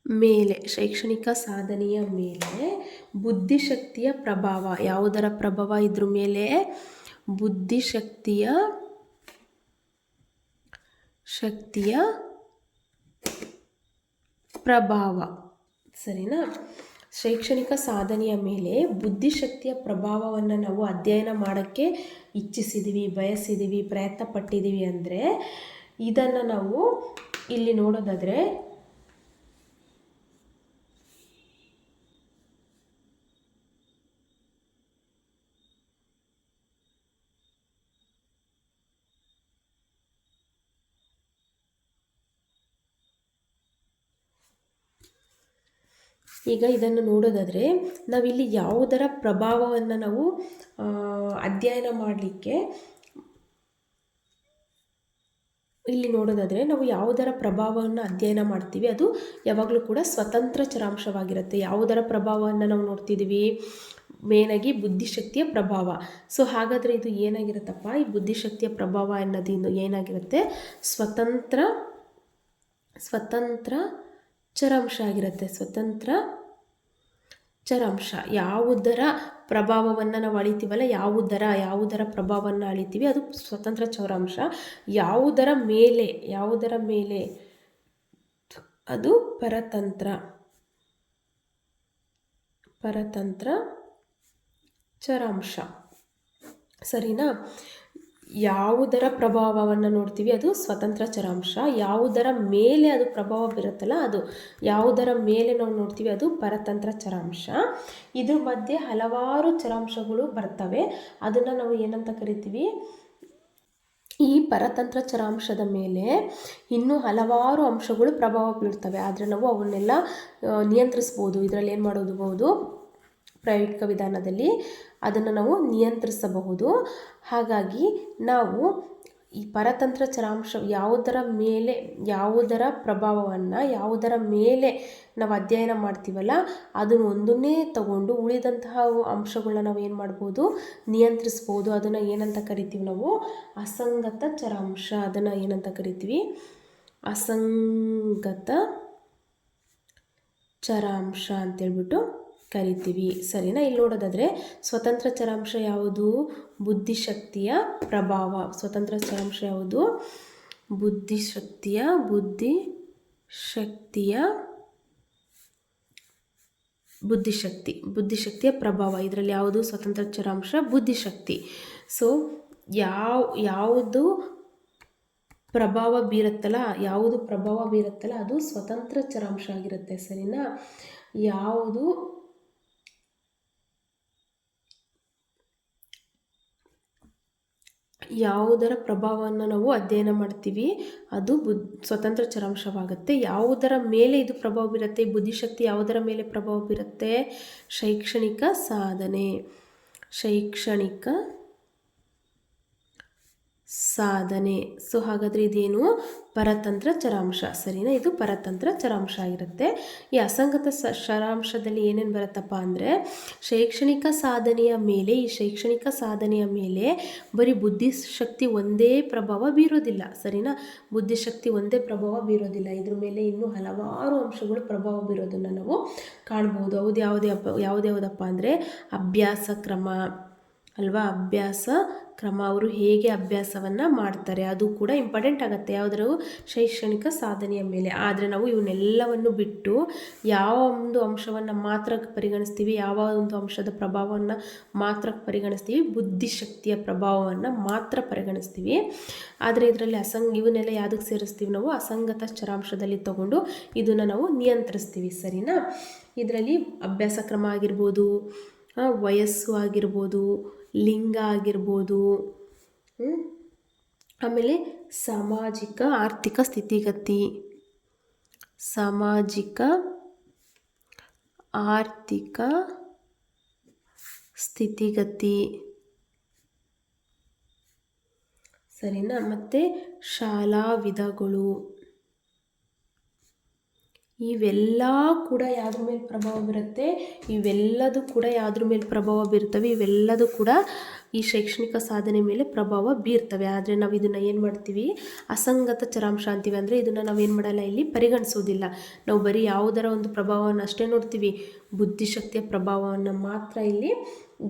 ಮೇಲೆ, ಶೈಕ್ಷಣಿಕ ಸಾಧನೆಯ ಮೇಲೆ ಬುದ್ಧಿಶಕ್ತಿಯ ಪ್ರಭಾವ. ಯಾವುದರ ಪ್ರಭಾವ? ಇದ್ರ ಮೇಲೆ ಬುದ್ಧಿಶಕ್ತಿಯ ಶಕ್ತಿಯ ಪ್ರಭಾವ. ಸರಿನಾ? ಶೈಕ್ಷಣಿಕ ಸಾಧನೆಯ ಮೇಲೆ ಬುದ್ಧಿಶಕ್ತಿಯ ಪ್ರಭಾವವನ್ನು ನಾವು ಅಧ್ಯಯನ ಮಾಡೋಕ್ಕೆ ಇಚ್ಛಿಸಿದ್ದೀವಿ ಬಯಸಿದ್ದೀವಿ ಪ್ರಯತ್ನ ಪಟ್ಟಿದ್ದೀವಿ ಅಂದರೆ ಇದನ್ನು ನಾವು ಇಲ್ಲಿ ನೋಡೋದಾದರೆ ಈಗ ಇದನ್ನು ನೋಡೋದಾದರೆ ನಾವಿಲ್ಲಿ ಯಾವುದರ ಪ್ರಭಾವವನ್ನು ನಾವು ಅಧ್ಯಯನ ಮಾಡಲಿಕ್ಕೆ ಇಲ್ಲಿ ನೋಡೋದಾದರೆ ನಾವು ಯಾವುದರ ಪ್ರಭಾವವನ್ನು ಅಧ್ಯಯನ ಮಾಡ್ತೀವಿ, ಅದು ಯಾವಾಗಲೂ ಕೂಡ ಸ್ವತಂತ್ರ ಚರಾಂಶವಾಗಿರುತ್ತೆ. ಯಾವುದರ ಪ್ರಭಾವವನ್ನು ನಾವು ನೋಡ್ತಿದ್ದೀವಿ? ಮೇನಾಗಿ ಬುದ್ಧಿಶಕ್ತಿಯ ಪ್ರಭಾವ. ಸೊ ಹಾಗಾದರೆ ಇದು ಏನಾಗಿರುತ್ತಪ್ಪ? ಈ ಬುದ್ಧಿಶಕ್ತಿಯ ಪ್ರಭಾವ ಅನ್ನೋದು ಏನಾಗಿರುತ್ತೆ? ಸ್ವತಂತ್ರ ಸ್ವತಂತ್ರ ಚರಾಂಶ ಆಗಿರುತ್ತೆ. ಸ್ವತಂತ್ರ ಚರಾಂಶ ಯಾವುದರ ಪ್ರಭಾವವನ್ನು ನಾವು ಅಳಿತೀವಲ್ಲ, ಯಾವುದರ ಯಾವುದರ ಪ್ರಭಾವವನ್ನು ಅಳಿತೀವಿ, ಅದು ಸ್ವತಂತ್ರ ಚೌರಾಂಶ. ಯಾವುದರ ಮೇಲೆ ಯಾವುದರ ಮೇಲೆ? ಅದು ಪರತಂತ್ರ. ಪರತಂತ್ರ ಚರಾಂಶ. ಸರಿನಾ? ಯಾವುದರ ಪ್ರಭಾವವನ್ನು ನೋಡ್ತೀವಿ, ಅದು ಸ್ವತಂತ್ರ ಚರಾಂಶ. ಯಾವುದರ ಮೇಲೆ ಅದು ಪ್ರಭಾವ ಬೀರುತ್ತಲ್ಲ, ಅದು ಯಾವುದರ ಮೇಲೆ ನಾವು ನೋಡ್ತೀವಿ, ಅದು ಪರತಂತ್ರ ಚರಾಂಶ. ಇದ್ರ ಮಧ್ಯೆ ಹಲವಾರು ಚರಾಂಶಗಳು ಬರ್ತವೆ. ಅದನ್ನು ನಾವು ಏನಂತ ಕರಿತೀವಿ? ಈ ಪರತಂತ್ರ ಚರಾಂಶದ ಮೇಲೆ ಇನ್ನೂ ಹಲವಾರು ಅಂಶಗಳು ಪ್ರಭಾವ ಬೀಳ್ತವೆ ಆದರೆ ನಾವು ಅವನ್ನೆಲ್ಲ ನಿಯಂತ್ರಿಸ್ಬೋದು. ಇದರಲ್ಲಿ ಏನು ಮಾಡೋದು? ಪ್ರಾಯೋಗಿಕ ವಿಧಾನದಲ್ಲಿ ಅದನ್ನು ನಾವು ನಿಯಂತ್ರಿಸಬಹುದು. ಹಾಗಾಗಿ ನಾವು ಈ ಪರತಂತ್ರ ಚರಾಂಶ ಯಾವುದರ ಮೇಲೆ, ಯಾವುದರ ಪ್ರಭಾವವನ್ನು, ಯಾವುದರ ಮೇಲೆ ನಾವು ಅಧ್ಯಯನ ಮಾಡ್ತೀವಲ್ಲ ಅದನ್ನು ಒಂದನ್ನೇ ತಗೊಂಡು ಉಳಿದಂತಹ ಅಂಶಗಳನ್ನ ನಾವು ಏನು ಮಾಡ್ಬೋದು? ನಿಯಂತ್ರಿಸ್ಬೋದು ಅದನ್ನು ಏನಂತ ಕರಿತೀವಿ ನಾವು? ಅಸಂಗತ ಚರಾಂಶ ಅದನ್ನು ಏನಂತ ಕರಿತೀವಿ? ಅಸಂಗತ ಚರಾಂಶ ಅಂತೇಳ್ಬಿಟ್ಟು ಕರಿತೀವಿ. ಸರಿನಾ? ಇಲ್ಲಿ ನೋಡೋದಾದರೆ ಸ್ವತಂತ್ರ ಚರಾಂಶ ಯಾವುದು? ಬುದ್ಧಿಶಕ್ತಿಯ ಪ್ರಭಾವ. ಸ್ವತಂತ್ರ ಚರಾಂಶ ಯಾವುದು? ಬುದ್ಧಿಶಕ್ತಿಯ ಬುದ್ಧಿಶಕ್ತಿಯ, ಬುದ್ಧಿಶಕ್ತಿ. ಬುದ್ಧಿಶಕ್ತಿಯ ಪ್ರಭಾವ. ಇದರಲ್ಲಿ ಯಾವುದು? ಸ್ವತಂತ್ರ ಚರಾಂಶ, ಬುದ್ಧಿಶಕ್ತಿ. ಸೊ ಯಾವ, ಯಾವುದು ಪ್ರಭಾವ ಬೀರುತ್ತಲ್ಲ, ಯಾವುದು ಪ್ರಭಾವ ಬೀರುತ್ತಲ್ಲ, ಅದು ಸ್ವತಂತ್ರ ಚರಾಂಶ ಆಗಿರುತ್ತೆ. ಸರಿನಾ? ಯಾವುದು ಯಾವುದರ ಪ್ರಭಾವವನ್ನು ನಾವು ಅಧ್ಯಯನ ಮಾಡ್ತೀವಿ, ಅದು ಬುದ್, ಸ್ವತಂತ್ರ ಚರಾಂಶವಾಗುತ್ತೆ. ಯಾವುದರ ಮೇಲೆ ಇದು ಪ್ರಭಾವ ಬೀರುತ್ತೆ, ಬುದ್ಧಿಶಕ್ತಿ ಯಾವುದರ ಮೇಲೆ ಪ್ರಭಾವ ಬೀರುತ್ತೆ, ಶೈಕ್ಷಣಿಕ ಸಾಧನೆ. ಶೈಕ್ಷಣಿಕ ಸಾಧನೆ. ಸೊ ಹಾಗಾದರೆ ಇದೇನು? ಪರತಂತ್ರ ಚರಾಂಶ. ಸರಿನಾ? ಇದು ಪರತಂತ್ರ ಚರಾಂಶ ಆಗಿರುತ್ತೆ. ಈ ಅಸಂಗತ ಸ ಚರಾಂಶದಲ್ಲಿ ಏನೇನು ಬರುತ್ತಪ್ಪ ಅಂದರೆ, ಶೈಕ್ಷಣಿಕ ಸಾಧನೆಯ ಮೇಲೆ, ಈ ಶೈಕ್ಷಣಿಕ ಸಾಧನೆಯ ಮೇಲೆ ಬರೀ ಬುದ್ಧಿಶಕ್ತಿ ಒಂದೇ ಪ್ರಭಾವ ಬೀರೋದಿಲ್ಲ. ಸರಿನಾ? ಬುದ್ಧಿಶಕ್ತಿ ಒಂದೇ ಪ್ರಭಾವ ಬೀರೋದಿಲ್ಲ. ಇದ್ರ ಮೇಲೆ ಇನ್ನೂ ಹಲವಾರು ಅಂಶಗಳು ಪ್ರಭಾವ ಬೀರೋದನ್ನು ನಾವು ಕಾಣ್ಬೋದು. ಹೌದು, ಯಾವುದೇ ಯಾವುದ್ಯಾವುದಪ್ಪ ಅಂದರೆ, ಅಭ್ಯಾಸ ಕ್ರಮ ಅಲ್ವಾ ಅಭ್ಯಾಸ? ಕ್ರಮ ಅವರು ಹೇಗೆ ಅಭ್ಯಾಸವನ್ನು ಮಾಡ್ತಾರೆ? ಅದು ಕೂಡ ಇಂಪಾರ್ಟೆಂಟ್ ಆಗುತ್ತೆ ಯಾವುದರ ಶೈಕ್ಷಣಿಕ ಸಾಧನೆಯ ಮೇಲೆ. ಆದರೆ ನಾವು ಇವನ್ನೆಲ್ಲವನ್ನು ಬಿಟ್ಟು ಯಾವ ಒಂದು ಅಂಶವನ್ನು ಮಾತ್ರ ಪರಿಗಣಿಸ್ತೀವಿ, ಯಾವ ಒಂದು ಅಂಶದ ಪ್ರಭಾವವನ್ನು ಮಾತ್ರ ಪರಿಗಣಿಸ್ತೀವಿ, ಬುದ್ಧಿಶಕ್ತಿಯ ಪ್ರಭಾವವನ್ನು ಮಾತ್ರ ಪರಿಗಣಿಸ್ತೀವಿ. ಆದರೆ ಇದರಲ್ಲಿ ಅಸಂಗ್, ಇವನ್ನೆಲ್ಲ ಯಾವುದಕ್ಕೆ ಸೇರಿಸ್ತೀವಿ ನಾವು? ಅಸಂಗತ ಚರಾಂಶದಲ್ಲಿ ತಗೊಂಡು ಇದನ್ನು ನಾವು ನಿಯಂತ್ರಿಸ್ತೀವಿ, ಸರಿನಾ? ಇದರಲ್ಲಿ ಅಭ್ಯಾಸ ಕ್ರಮ ಆಗಿರ್ಬೋದು ವಯಸ್ಸು ಆಗಿರ್ಬೋದು ಲಿಂಗ ಆಗಿರ್ಬೋದು ಆಮೇಲೆ ಸಾಮಾಜಿಕ ಆರ್ಥಿಕ ಸ್ಥಿತಿಗತಿ ಸಾಮಾಜಿಕ ಆರ್ಥಿಕ ಸ್ಥಿತಿಗತಿ. ಸರಿನಾ? ಮತ್ತು ಶಾಲಾ ವಿಧಗಳು. ಇವೆಲ್ಲ ಕೂಡ ಯಾವುದ್ರ ಮೇಲೆ ಪ್ರಭಾವ ಬೀರುತ್ತೆ? ಇವೆಲ್ಲದೂ ಕೂಡ ಯಾವುದ್ರ ಮೇಲೆ ಪ್ರಭಾವ ಬೀರ್ತವೆ? ಇವೆಲ್ಲದೂ ಕೂಡ ಈ ಶೈಕ್ಷಣಿಕ ಸಾಧನೆ ಮೇಲೆ ಪ್ರಭಾವ ಬೀರ್ತವೆ. ಆದರೆ ನಾವು ಇದನ್ನು ಏನು ಮಾಡ್ತೀವಿ? ಅಸಂಗತ ಚರಾಂಶ ಅಂತೀವಿ. ಅಂದರೆ ಇದನ್ನು ನಾವು ಏನು ಮಾಡಲ್ಲ, ಇಲ್ಲಿ ಪರಿಗಣಿಸೋದಿಲ್ಲ. ನಾವು ಬರೀ ಯಾವುದರ ಒಂದು ಪ್ರಭಾವವನ್ನು ಅಷ್ಟೇ ನೋಡ್ತೀವಿ. ಬುದ್ಧಿಶಕ್ತಿಯ ಪ್ರಭಾವವನ್ನು ಮಾತ್ರ ಇಲ್ಲಿ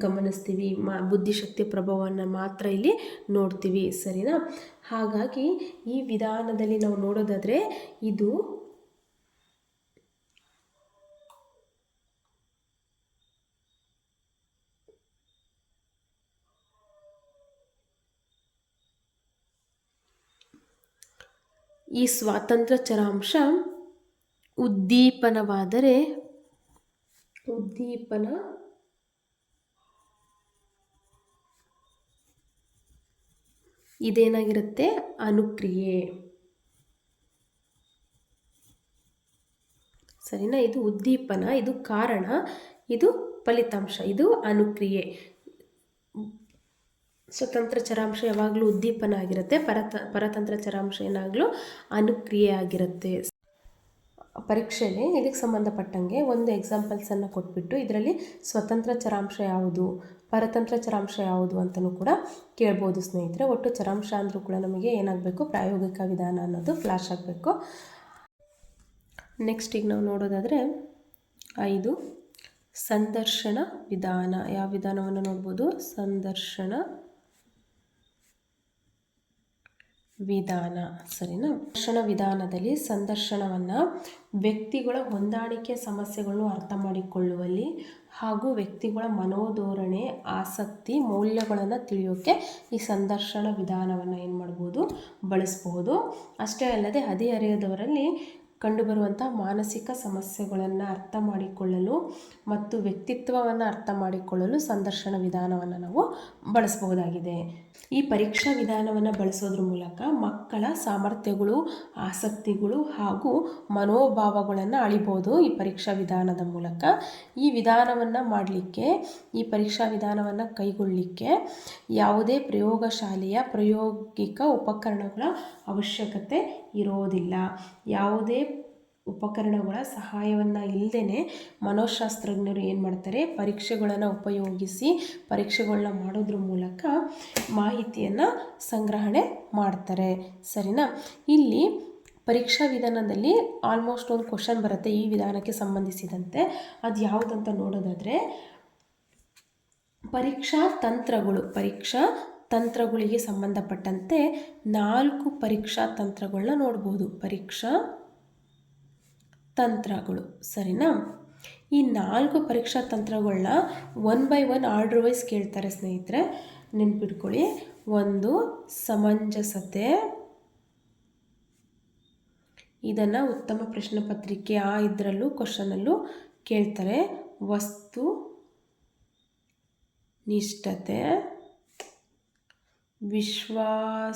ಗಮನಿಸ್ತೀವಿ. ಮಾ, ಬುದ್ಧಿಶಕ್ತಿಯ ಪ್ರಭಾವವನ್ನು ಮಾತ್ರ ಇಲ್ಲಿ ನೋಡ್ತೀವಿ. ಸರಿನಾ? ಹಾಗಾಗಿ ಈ ವಿಧಾನದಲ್ಲಿ ನಾವು ನೋಡೋದಾದರೆ ಇದು ಈ ಸ್ವಾತಂತ್ರ್ಯ ಚರಾಂಶ ಉದ್ದೀಪನವಾದರೆ ಉದ್ದೀಪನ ಇದೇನಾಗಿರುತ್ತೆ? ಅನುಕ್ರಿಯೆ. ಸರಿನಾ? ಇದು ಉದ್ದೀಪನ, ಇದು ಕಾರಣ, ಇದು ಫಲಿತಾಂಶ, ಇದು ಅನುಕ್ರಿಯೆ. ಸ್ವತಂತ್ರ ಚರಾಂಶ ಯಾವಾಗಲೂ ಉದ್ದೀಪನ ಆಗಿರುತ್ತೆ ಪರತ, ಪರತಂತ್ರ ಚರಾಂಶ ಏನಾಗಲೂ ಅನುಕ್ರಿಯೆ ಆಗಿರುತ್ತೆ ಪರೀಕ್ಷೆಯಲ್ಲಿ ಇದಕ್ಕೆ ಸಂಬಂಧಪಟ್ಟಂಗೆ ಒಂದು ಎಕ್ಸಾಂಪಲ್ಸನ್ನು ಕೊಟ್ಬಿಟ್ಟು ಇದರಲ್ಲಿ ಸ್ವತಂತ್ರ ಚರಾಂಶ ಯಾವುದು, ಪರತಂತ್ರ ಚರಾಂಶ ಯಾವುದು ಅಂತಲೂ ಕೂಡ ಕೇಳ್ಬೋದು ಸ್ನೇಹಿತರೆ. ಒಟ್ಟು ಚರಾಂಶ ಅಂದರೂ ಕೂಡ ನಮಗೆ ಏನಾಗಬೇಕು, ಪ್ರಾಯೋಗಿಕ ವಿಧಾನ ಅನ್ನೋದು ಫ್ಲಾಶ್ ಆಗಬೇಕು. ನೆಕ್ಸ್ಟ್ ಈಗ ನಾವು ನೋಡೋದಾದರೆ ಐದು, ಸಂದರ್ಶನ ವಿಧಾನ. ಯಾವ ವಿಧಾನವನ್ನು ನೋಡ್ಬೋದು? ಸಂದರ್ಶನ ವಿಧಾನ. ಸರಿನಾ? ಸಂದರ್ಶನ ವಿಧಾನದಲ್ಲಿ ಸಂದರ್ಶನವನ್ನು ವ್ಯಕ್ತಿಗಳ ಹೊಂದಾಣಿಕೆ ಸಮಸ್ಯೆಗಳನ್ನು ಅರ್ಥ ಮಾಡಿಕೊಳ್ಳುವಲ್ಲಿ ಹಾಗೂ ವ್ಯಕ್ತಿಗಳ ಮನೋಧೋರಣೆ, ಆಸಕ್ತಿ, ಮೌಲ್ಯಗಳನ್ನು ತಿಳಿಯೋಕ್ಕೆ ಈ ಸಂದರ್ಶನ ವಿಧಾನವನ್ನು ಏನು ಮಾಡ್ಬೋದು? ಬಳಸ್ಬೋದು. ಅಷ್ಟೇ ಅಲ್ಲದೆ ಹದಿಹರೆಯದವರಲ್ಲಿ ಕಂಡುಬರುವಂಥ ಮಾನಸಿಕ ಸಮಸ್ಯೆಗಳನ್ನು ಅರ್ಥ ಮಾಡಿಕೊಳ್ಳಲು ಮತ್ತು ವ್ಯಕ್ತಿತ್ವವನ್ನು ಅರ್ಥ ಮಾಡಿಕೊಳ್ಳಲು ಸಂದರ್ಶನ ವಿಧಾನವನ್ನು ನಾವು ಬಳಸಬಹುದಾಗಿದೆ ಈ ಪರೀಕ್ಷಾ ವಿಧಾನವನ್ನು ಬಳಸೋದ್ರ ಮೂಲಕ ಮಕ್ಕಳ ಸಾಮರ್ಥ್ಯಗಳು, ಆಸಕ್ತಿಗಳು ಹಾಗೂ ಮನೋಭಾವಗಳನ್ನು ಅಳಿಬೋದು ಈ ಪರೀಕ್ಷಾ ವಿಧಾನದ ಮೂಲಕ. ಈ ವಿಧಾನವನ್ನು ಮಾಡಲಿಕ್ಕೆ, ಈ ಪರೀಕ್ಷಾ ವಿಧಾನವನ್ನು ಕೈಗೊಳ್ಳಲಿಕ್ಕೆ ಯಾವುದೇ ಪ್ರಯೋಗಶಾಲೆಯ ಪ್ರಾಯೋಗಿಕ ಉಪಕರಣಗಳ ಅವಶ್ಯಕತೆ ಇರೋದಿಲ್ಲ. ಯಾವುದೇ ಉಪಕರಣಗಳ ಸಹಾಯವನ್ನು ಇಲ್ಲದೇ ಮನೋಶಾಸ್ತ್ರಜ್ಞರು ಏನು ಮಾಡ್ತಾರೆ, ಪರೀಕ್ಷೆಗಳನ್ನು ಉಪಯೋಗಿಸಿ ಪರೀಕ್ಷೆಗಳನ್ನ ಮಾಡೋದ್ರ ಮೂಲಕ ಮಾಹಿತಿಯನ್ನು ಸಂಗ್ರಹಣೆ ಮಾಡ್ತಾರೆ. ಸರಿನಾ? ಇಲ್ಲಿ ಪರೀಕ್ಷಾ ವಿಧಾನದಲ್ಲಿ ಆಲ್ಮೋಸ್ಟ್ ಒಂದು ಕ್ವಶನ್ ಬರುತ್ತೆ ಈ ವಿಧಾನಕ್ಕೆ ಸಂಬಂಧಿಸಿದಂತೆ. ಅದು ಯಾವುದಂತ ನೋಡೋದಾದರೆ, ಪರೀಕ್ಷಾ ತಂತ್ರಗಳು, ಪರೀಕ್ಷಾ ತಂತ್ರಗಳಿಗೆ ಸಂಬಂಧಪಟ್ಟಂತೆ ನಾಲ್ಕು ಪರೀಕ್ಷಾ ತಂತ್ರಗಳನ್ನ ನೋಡ್ಬೋದು. ಪರೀಕ್ಷಾ ತಂತ್ರಗಳು. ಸರಿನಾ? ಈ ನಾಲ್ಕು ಪರೀಕ್ಷಾ ತಂತ್ರಗಳನ್ನ one by one order wise ಕೇಳ್ತಾರೆ ಸ್ನೇಹಿತರೆ. ನೆನ್ಪಿಟ್ಕೊಳ್ಳಿ. ಒಂದು, ಸಮಂಜಸತೆ. ಇದನ್ನು ಉತ್ತಮ ಪ್ರಶ್ನೆ ಪತ್ರಿಕೆ ಆ ಇದರಲ್ಲೂ ಕ್ವಶನಲ್ಲೂ ಕೇಳ್ತಾರೆ. ವಸ್ತು, ನಿಷ್ಠತೆ ವಿಶ್ವಾಸನೀಯತೆ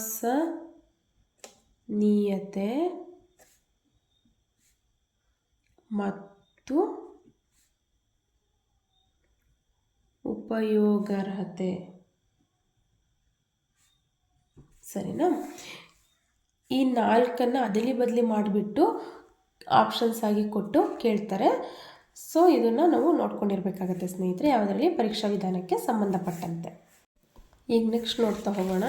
ಮತ್ತು ಉಪಯೋಗಾರ್ಹತೆ. ಸರಿನಾ? ಈ ನಾಲ್ಕನ್ನು ಅದಲಿ ಬದಲಿ ಮಾಡಿಬಿಟ್ಟು ಆಪ್ಷನ್ಸ್ ಆಗಿ ಕೊಟ್ಟು ಕೇಳ್ತಾರೆ. ಸೊ ಇದನ್ನು ನಾವು ನೋಡ್ಕೊಂಡಿರ್ಬೇಕಾಗತ್ತೆ ಸ್ನೇಹಿತರೆ, ಯಾವುದರಲ್ಲಿ? ಪರೀಕ್ಷಾ ವಿಧಾನಕ್ಕೆ ಸಂಬಂಧಪಟ್ಟಂತೆ. ಈಗ ನೆಕ್ಸ್ಟ್ ನೋಡ್ತಾ ಹೋಗೋಣ.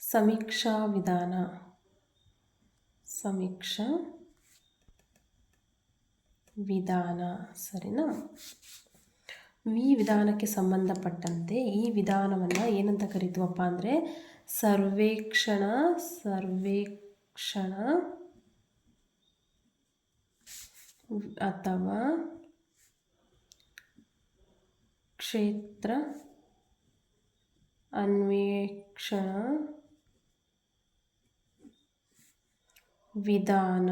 ಸಮೀಕ್ಷಾ ವಿಧಾನ. ಸಮೀಕ್ಷಾ ವಿಧಾನ, ಸರಿನಾ? ಈ ವಿಧಾನಕ್ಕೆ ಸಂಬಂಧಪಟ್ಟಂತೆ ಈ ವಿಧಾನವನ್ನು ಏನಂತ ಕರಿತೀವಪ್ಪ ಅಂದರೆ ಸರ್ವೇಕ್ಷಣ ಸರ್ವೇಕ್ಷಣ ಅಥವಾ ಕ್ಷೇತ್ರ ಅನ್ವೇಷಣ ವಿಧಾನ.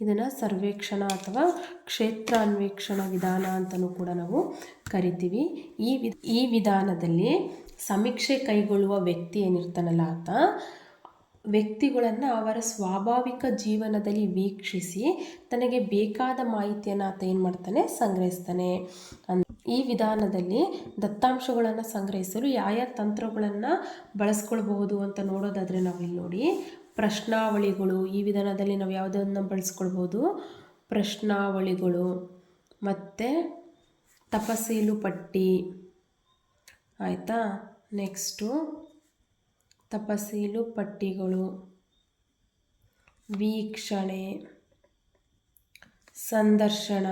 ಇದನ್ನು ಸರ್ವೇಕ್ಷಣ ಅಥವಾ ಕ್ಷೇತ್ರಾನ್ವೇಕ್ಷಣ ವಿಧಾನ ಅಂತಲೂ ಕೂಡ ನಾವು ಕರಿತೀವಿ. ಈ ವಿ, ಈ ವಿಧಾನದಲ್ಲಿ ಸಮೀಕ್ಷೆ ಕೈಗೊಳ್ಳುವ ವ್ಯಕ್ತಿ ಏನಿರ್ತಾನಲ್ಲ ಆತ, ವ್ಯಕ್ತಿಗಳನ್ನು ಅವರ ಸ್ವಾಭಾವಿಕ ಜೀವನದಲ್ಲಿ ವೀಕ್ಷಿಸಿ ತನಗೆ ಬೇಕಾದ ಮಾಹಿತಿಯನ್ನು ಆತ ಏನು ಮಾಡ್ತಾನೆ? ಸಂಗ್ರಹಿಸ್ತಾನೆ. ಈ ವಿಧಾನದಲ್ಲಿ ದತ್ತಾಂಶಗಳನ್ನು ಸಂಗ್ರಹಿಸಲು ಯಾವ ತಂತ್ರಗಳನ್ನು ಬಳಸ್ಕೊಳ್ಬಹುದು ಅಂತ ನೋಡೋದಾದರೆ ನಾವಿಲ್ಲಿ ನೋಡಿ. ಪ್ರಶ್ನಾವಳಿಗಳು. ಈ ವಿಧಾನದಲ್ಲಿ ನಾವು ಯಾವುದನ್ನು ಬಳಸ್ಕೊಳ್ಬೋದು? ಪ್ರಶ್ನಾವಳಿಗಳು. ಮತ್ತು ತಪಸೀಲು ಪಟ್ಟಿ. ಆಯಿತಾ? ನೆಕ್ಸ್ಟು ತಪಸೀಲು ಪಟ್ಟಿಗಳು. ವೀಕ್ಷಣೆ. ಸಂದರ್ಶನ.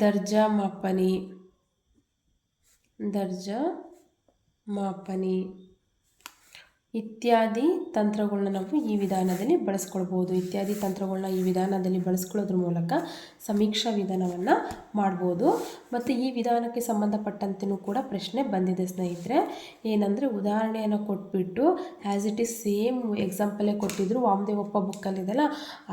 ದರ್ಜಾ ಮಾಪನಿ. ದರ್ಜಾ ಮಾಪನಿ ಇತ್ಯಾದಿ ತಂತ್ರಗಳನ್ನ ನಾವು ಈ ವಿಧಾನದಲ್ಲಿ ಬಳಸ್ಕೊಳ್ಬೋದು. ಇತ್ಯಾದಿ ತಂತ್ರಗಳನ್ನ ಈ ವಿಧಾನದಲ್ಲಿ ಬಳಸ್ಕೊಳ್ಳೋದ್ರ ಮೂಲಕ ಸಮೀಕ್ಷಾ ವಿಧಾನವನ್ನು ಮಾಡ್ಬೋದು. ಮತ್ತು ಈ ವಿಧಾನಕ್ಕೆ ಸಂಬಂಧಪಟ್ಟಂತೆಯೂ ಕೂಡ ಪ್ರಶ್ನೆ ಬಂದಿದೆ ಸ್ನೇಹಿತರೆ. ಏನಂದರೆ ಉದಾಹರಣೆಯನ್ನು ಕೊಟ್ಬಿಟ್ಟು ಆ್ಯಸ್ ಇಟ್ ಈಸ್ ಸೇಮ್ ಎಕ್ಸಾಂಪಲೇ ಕೊಟ್ಟಿದ್ರು, ವಾಮದೇವಪ್ಪ ಬುಕ್ಕಲ್ಲಿದೆಲ್ಲ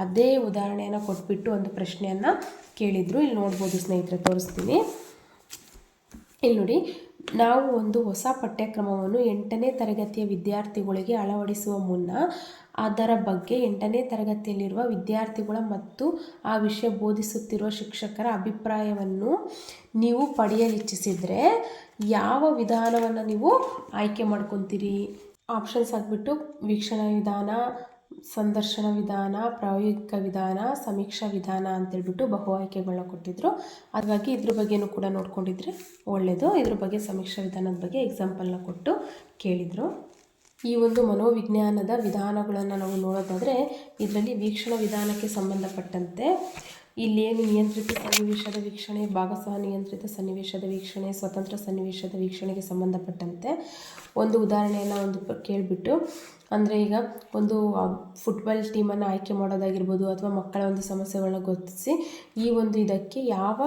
ಅದೇ ಉದಾಹರಣೆಯನ್ನು ಕೊಟ್ಬಿಟ್ಟು ಒಂದು ಪ್ರಶ್ನೆಯನ್ನು ಕೇಳಿದರು. ಇಲ್ಲಿ ನೋಡ್ಬೋದು ಸ್ನೇಹಿತರೆ, ತೋರಿಸ್ತೀನಿ. ಇಲ್ಲಿ ನೋಡಿ ನಾವು ಒಂದು ಹೊಸ ಪಠ್ಯಕ್ರಮವನ್ನು ಎಂಟನೇ ತರಗತಿಯ ವಿದ್ಯಾರ್ಥಿಗಳಿಗೆ ಅಳವಡಿಸುವ ಮುನ್ನ ಅದರ ಬಗ್ಗೆ ಎಂಟನೇ ತರಗತಿಯಲ್ಲಿರುವ ವಿದ್ಯಾರ್ಥಿಗಳ ಮತ್ತು ಆ ವಿಷಯ ಬೋಧಿಸುತ್ತಿರುವ ಶಿಕ್ಷಕರ ಅಭಿಪ್ರಾಯವನ್ನು ನೀವು ಪಡೆಯಲಿಚ್ಛಿಸಿದರೆ ಯಾವ ವಿಧಾನವನ್ನು ನೀವು ಆಯ್ಕೆ ಮಾಡ್ಕೊತೀರಿ? ಆಪ್ಷನ್ಸ್ ಆಗಿಬಿಟ್ಟು ವೀಕ್ಷಣಾ ವಿಧಾನ ಸಂದರ್ಶನ ವಿಧಾನ, ಪ್ರಾಯೋಗಿಕ ವಿಧಾನ, ಸಮೀಕ್ಷಾ ವಿಧಾನ ಅಂತೇಳ್ಬಿಟ್ಟು ಬಹು ಆಯ್ಕೆಗಳನ್ನ ಕೊಟ್ಟಿದ್ರು. ಹಾಗಾಗಿ ಇದ್ರ ಬಗ್ಗೆನೂ ಕೂಡ ನೋಡ್ಕೊಂಡಿದ್ರೆ ಒಳ್ಳೆಯದು ಇದ್ರ ಬಗ್ಗೆ ಸಮೀಕ್ಷಾ ವಿಧಾನದ ಬಗ್ಗೆ ಎಕ್ಸಾಂಪಲ್ನ ಕೊಟ್ಟು ಕೇಳಿದರು. ಈ ಒಂದು ಮನೋವಿಜ್ಞಾನದ ವಿಧಾನಗಳನ್ನು ನಾವು ನೋಡೋದಾದರೆ ಇದರಲ್ಲಿ ವೀಕ್ಷಣ ವಿಧಾನಕ್ಕೆ ಸಂಬಂಧಪಟ್ಟಂತೆ ಇಲ್ಲಿ ಏನು ನಿಯಂತ್ರಿತ ಸನ್ನಿವೇಶದ ವೀಕ್ಷಣೆ, ಭಾಗಶಃ ನಿಯಂತ್ರಿತ ಸನ್ನಿವೇಶದ ವೀಕ್ಷಣೆ, ಸ್ವತಂತ್ರ ಸನ್ನಿವೇಶದ ವೀಕ್ಷಣೆಗೆ ಸಂಬಂಧಪಟ್ಟಂತೆ ಒಂದು ಉದಾಹರಣೆಯನ್ನು ಒಂದು ಕೇಳಿಬಿಟ್ಟು, ಅಂದರೆ ಈಗ ಒಂದು ಫುಟ್ಬಾಲ್ ಟೀಮನ್ನು ಆಯ್ಕೆ ಮಾಡೋದಾಗಿರ್ಬೋದು ಅಥವಾ ಮಕ್ಕಳ ಒಂದು ಸಮಸ್ಯೆಗಳನ್ನ ಗುರುತಿಸಿ ಈ ಒಂದು ಇದಕ್ಕೆ ಯಾವ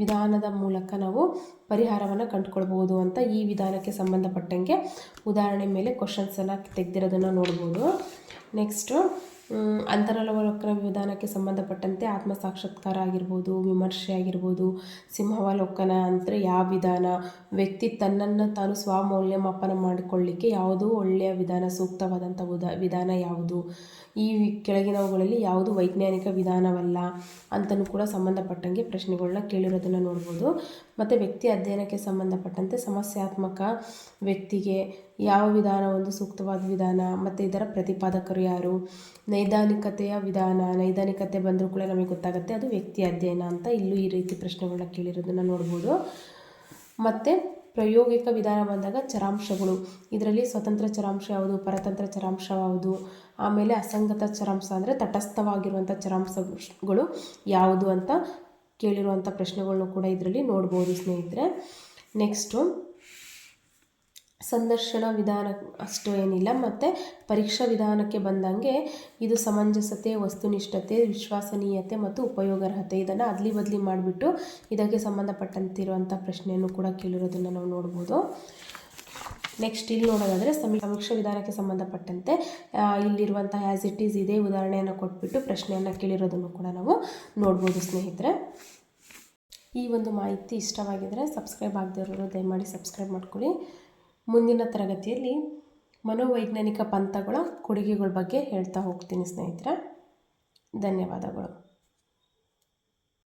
ವಿಧಾನದ ಮೂಲಕ ನಾವು ಪರಿಹಾರವನ್ನು ಕಂಡುಕೊಳ್ಬೋದು ಅಂತ ಈ ವಿಧಾನಕ್ಕೆ ಸಂಬಂಧಪಟ್ಟಂಗೆ ಉದಾಹರಣೆ ಮೇಲೆ ಕ್ವಶನ್ಸನ್ನು ತೆಗೆದಿರೋದನ್ನು ನೋಡ್ಬೋದು. ನೆಕ್ಸ್ಟು ಅಂತರವಲೋಕನ ವಿಧಾನಕ್ಕೆ ಸಂಬಂಧಪಟ್ಟಂತೆ ಆತ್ಮ ಸಾಕ್ಷಾತ್ಕಾರ ಆಗಿರ್ಬೋದು, ವಿಮರ್ಶೆ ಆಗಿರ್ಬೋದು, ಸಿಂಹಾವಲೋಕನ ಅಂದರೆ ಯಾವ ವಿಧಾನ? ವ್ಯಕ್ತಿ ತನ್ನನ್ನು ತಾನು ಸ್ವಮೌಲ್ಯಮಾಪನ ಮಾಡಿಕೊಳ್ಳಿಕ್ಕೆ ಯಾವುದು ಒಳ್ಳೆಯ ವಿಧಾನ ಸೂಕ್ತವಾದಂಥ ವಿಧಾನ ಯಾವುದು? ಈ ಕೆಳಗಿನವುಗಳಲ್ಲಿ ಯಾವುದು ವೈಜ್ಞಾನಿಕ ವಿಧಾನವಲ್ಲ ಅಂತಲೂ ಕೂಡ ಸಂಬಂಧಪಟ್ಟಂಗೆ ಪ್ರಶ್ನೆಗಳನ್ನ ಕೇಳಿರೋದನ್ನು ನೋಡ್ಬೋದು. ಮತ್ತು ವ್ಯಕ್ತಿ ಅಧ್ಯಯನಕ್ಕೆ ಸಂಬಂಧಪಟ್ಟಂತೆ ಸಮಸ್ಯಾತ್ಮಕ ವ್ಯಕ್ತಿಗೆ ಯಾವ ವಿಧಾನ ಒಂದು ಸೂಕ್ತವಾದ ವಿಧಾನ, ಮತ್ತು ಇದರ ಪ್ರತಿಪಾದಕರು ಯಾರು, ನೈದಾನಿಕತೆಯ ವಿಧಾನ, ನೈದಾನಿಕತೆ ಬಂದರೂ ಕೂಡ ನಮಗೆ ಗೊತ್ತಾಗುತ್ತೆ ಅದು ವ್ಯಕ್ತಿ ಅಧ್ಯಯನ ಅಂತ ಇಲ್ಲೂ ಈ ರೀತಿ ಪ್ರಶ್ನೆಗಳನ್ನ ಕೇಳಿರೋದನ್ನು ನೋಡ್ಬೋದು. ಮತ್ತು ಪ್ರಾಯೋಗಿಕ ವಿಧಾನ ಬಂದಾಗ ಚರಾಂಶಗಳು. ಇದರಲ್ಲಿ ಸ್ವತಂತ್ರ ಚರಾಂಶ ಯಾವುದು? ಪರತಂತ್ರ ಚರಾಂಶ ಯಾವುದು ಆಮೇಲೆ ಅಸಂಗತ ಚರಾಂಶ ಅಂದರೆ ತಟಸ್ಥವಾಗಿರುವಂಥ ಚರಾಂಶಗಳು ಯಾವುದು ಅಂತ ಕೇಳಿರುವಂಥ ಪ್ರಶ್ನೆಗಳನ್ನು ಕೂಡ ಇದರಲ್ಲಿ ನೋಡ್ಬೋದು ಸ್ನೇಹಿತರೆ. ನೆಕ್ಸ್ಟು ಸಂದರ್ಶನ ವಿಧಾನ ಅಷ್ಟು ಏನಿಲ್ಲ, ಮತ್ತು ಪರೀಕ್ಷಾ ವಿಧಾನಕ್ಕೆ ಬಂದಂಗೆ ಇದು ಸಮಂಜಸತೆ, ವಸ್ತುನಿಷ್ಠತೆ, ವಿಶ್ವಾಸನೀಯತೆ ಮತ್ತು ಉಪಯೋಗಾರ್ಹತೆ ಇದನ್ನು ಅದ್ಲಿ ಬದಲಿ ಮಾಡಿಬಿಟ್ಟು ಇದಕ್ಕೆ ಸಂಬಂಧಪಟ್ಟಂತಿರುವಂಥ ಪ್ರಶ್ನೆಯನ್ನು ಕೂಡ ಕೇಳಿರೋದನ್ನು ನಾವು ನೋಡ್ಬೋದು. ನೆಕ್ಸ್ಟ್ ಇಲ್ಲಿ ನೋಡೋದಾದರೆ ಸಮಿ ಸಮೀಕ್ಷಾ ವಿಧಾನಕ್ಕೆ ಸಂಬಂಧಪಟ್ಟಂತೆ ಇಲ್ಲಿರುವಂಥ ಆ್ಯಸ್ ಇಟ್ ಈಸ್ ಇದೇ ಉದಾಹರಣೆಯನ್ನು ಕೊಟ್ಬಿಟ್ಟು ಪ್ರಶ್ನೆಯನ್ನು ಕೇಳಿರೋದನ್ನು ಕೂಡ ನಾವು ನೋಡ್ಬೋದು ಸ್ನೇಹಿತರೆ. ಈ ಒಂದು ಮಾಹಿತಿ ಇಷ್ಟವಾಗಿದ್ದರೆ ಸಬ್ಸ್ಕ್ರೈಬ್ ಆಗದೇ ಇರೋರು ದಯಮಾಡಿ ಸಬ್ಸ್ಕ್ರೈಬ್ ಮಾಡ್ಕೊಳ್ಳಿ. ಮುಂದಿನ ತರಗತಿಯಲ್ಲಿ ಮನೋವೈಜ್ಞಾನಿಕ ಪಂಥಗಳ ಕೊಡುಗೆಗಳ ಬಗ್ಗೆ ಹೇಳ್ತಾ ಹೋಗ್ತೀನಿ ಸ್ನೇಹಿತರೆ. ಧನ್ಯವಾದಗಳು.